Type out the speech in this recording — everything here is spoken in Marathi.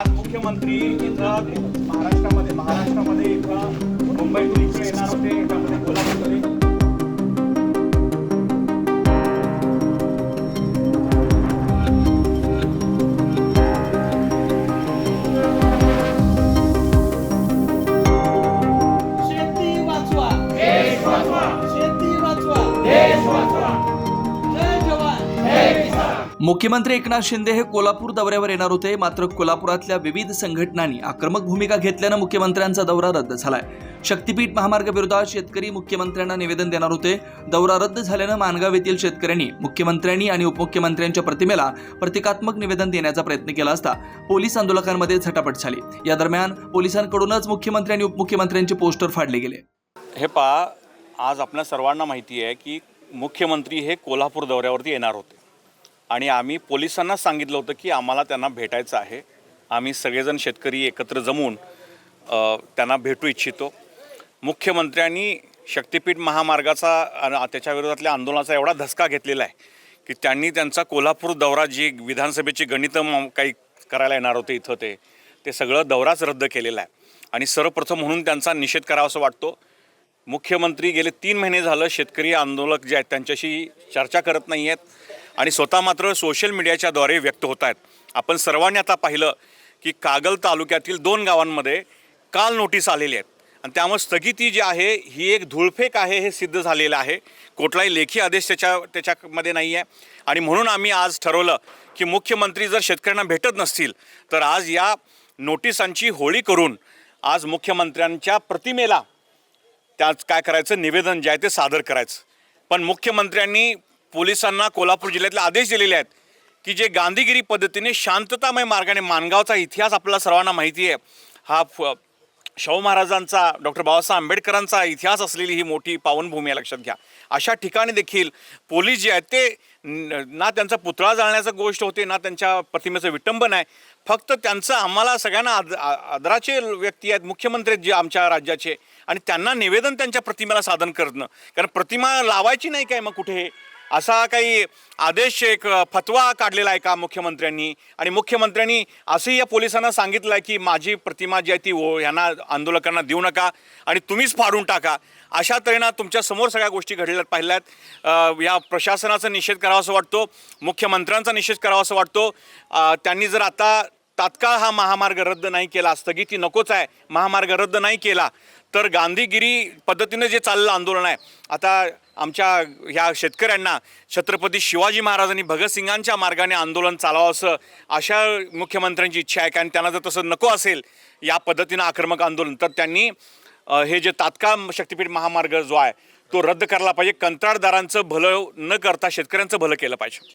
आज मुख्यमंत्री इथं महाराष्ट्रामध्ये महाराष्ट्रामध्ये इथं मुंबईतून इकडे येणार होते. मुख्यमंत्री एकनाथ शिंदे हे कोल्हापूर दौऱ्यावर येणार होते. मात्र कोल्हापुरातल्या विविध संघटनांनी आक्रमक भूमिका घेतल्यानं मुख्यमंत्र्यांचा दौरा रद्द झालाय. शक्तीपीठ महामार्गाविरोधात शेतकरी मुख्यमंत्र्यांना निवेदन देणार होते. दौरा रद्द झाल्यानं मानगाव येथील शेतकऱ्यांनी मुख्यमंत्र्यांनी आणि उपमुख्यमंत्र्यांच्या प्रतिमेला प्रतिकात्मक निवेदन देण्याचा प्रयत्न केला असता पोलीस आंदोलकांमध्ये झटापट झाली. या दरम्यान पोलिसांकडूनच मुख्यमंत्री आणि उपमुख्यमंत्र्यांचे पोस्टर फाडले गेले. हे पहा आज आपल्या सर्वांना माहिती आहे की मुख्यमंत्री हे कोल्हापूर दौऱ्यावरती येणार होते. आणि आम्ही पोलिसांना सांगितलं होतं की आम्हाला त्यांना भेटायचं आहे. आम्ही सगळेजण शेतकरी एकत्र जमून त्यांना भेटू इच्छितो. मुख्यमंत्र्यांनी शक्तिपीठ महामार्गाचा त्याच्या विरोधातल्या आंदोलनाचा एवढा धसका घेतलेला आहे की त्यांनी त्यांचा कोल्हापूर दौरा जी विधानसभेची गणितं काही करायला येणार होते इथं ते ते सगळं दौराच रद्द केलेला आहे. आणि सर्वप्रथम म्हणून त्यांचा निषेध करावा असं वाटतो. मुख्यमंत्री गेले तीन महिने झालं शेतकरी आंदोलक जे आहेत त्यांच्याशी चर्चा करत नाही आहेत. आणि स्वतः मात्र सोशल मीडियाच्याद्वारे व्यक्त होत आहेत. आपण सर्वांनी आता पाहिलं की कागल तालुक्यातील दोन गावांमध्ये काल नोटीस आलेली आहेत. आणि त्यामुळे स्थगिती जी आहे ही एक धुळफेक आहे हे सिद्ध झालेलं आहे. कुठलाही लेखी आदेश त्याच्या त्याच्यामध्ये नाही आहे. आणि म्हणून आम्ही आज ठरवलं की मुख्यमंत्री जर शेतकऱ्यांना भेटत नसतील तर आज या नोटिसांची होळी करून आज मुख्यमंत्र्यांच्या प्रतिमेला त्यात काय करायचं निवेदन जे आहे ते सादर करायचं. पण मुख्यमंत्र्यांनी पोलिसांना कोल्हापूर जिल्ह्यातले आदेश दिलेले आहेत की जे गांधीगिरी पद्धतीने शांततामय मार्गाने मानगावचा इतिहास आपल्याला सर्वांना माहिती आहे हा फ- शाहू महाराजांचा डॉक्टर बाबासाहेब आंबेडकरांचा इतिहास असलेली ही मोठी पावनभूमी आहे लक्षात घ्या. अशा ठिकाणी देखील पोलीस जे आहेत ते ना त्यांचा पुतळा जाळण्याचं गोष्ट होते ना त्यांच्या प्रतिमेचं विटंबन आहे. फक्त त्यांचं आम्हाला सगळ्यांना आद आदराचे व्यक्ती आहेत मुख्यमंत्री जे आमच्या राज्याचे. आणि त्यांना निवेदन त्यांच्या प्रतिमेला साधन करणं. कारण प्रतिमा लावायची नाही काय मग कुठे असा काही आदेश एक फतवा काढलेला आहे का मुख्यमंत्र्यांनी? आणि मुख्यमंत्र्यांनी असंही या पोलिसांना सांगितलं आहे की माझी प्रतिमा जी आहे ती ओ यांना आंदोलकांना देऊ नका आणि तुम्हीच फाडून टाका. अशा तऱ्हेनं तुमच्यासमोर सगळ्या गोष्टी घडलेल्या पाहिल्या आहेत या प्रशासनाचा निषेध करावा असं वाटतो मुख्यमंत्र्यांचा निषेध करावा असं वाटतो. त्यांनी जर आता तात्काळ हा महामार्ग रद्द नाही केला स्थगिती नकोच आहे. महामार्ग रद्द नाही केला. तर गांधीगिरी पद्धतीनं जे चाललं आंदोलन आहे आता आमच्या ह्या शेतकऱ्यांना छत्रपती शिवाजी महाराजांनी भगतसिंगांच्या मार्गाने आंदोलन चालावं असं अशा मुख्यमंत्र्यांची इच्छा आहे. कारण त्यांना जर तसं नको असेल या पद्धतीनं आक्रमक आंदोलन तर त्यांनी हे जे तात्काळ शक्तीपीठ महामार्ग जो आहे तो रद्द करायला पाहिजे. कंत्राटदारांचं भलं न करता शेतकऱ्यांचं भलं केलं पाहिजे.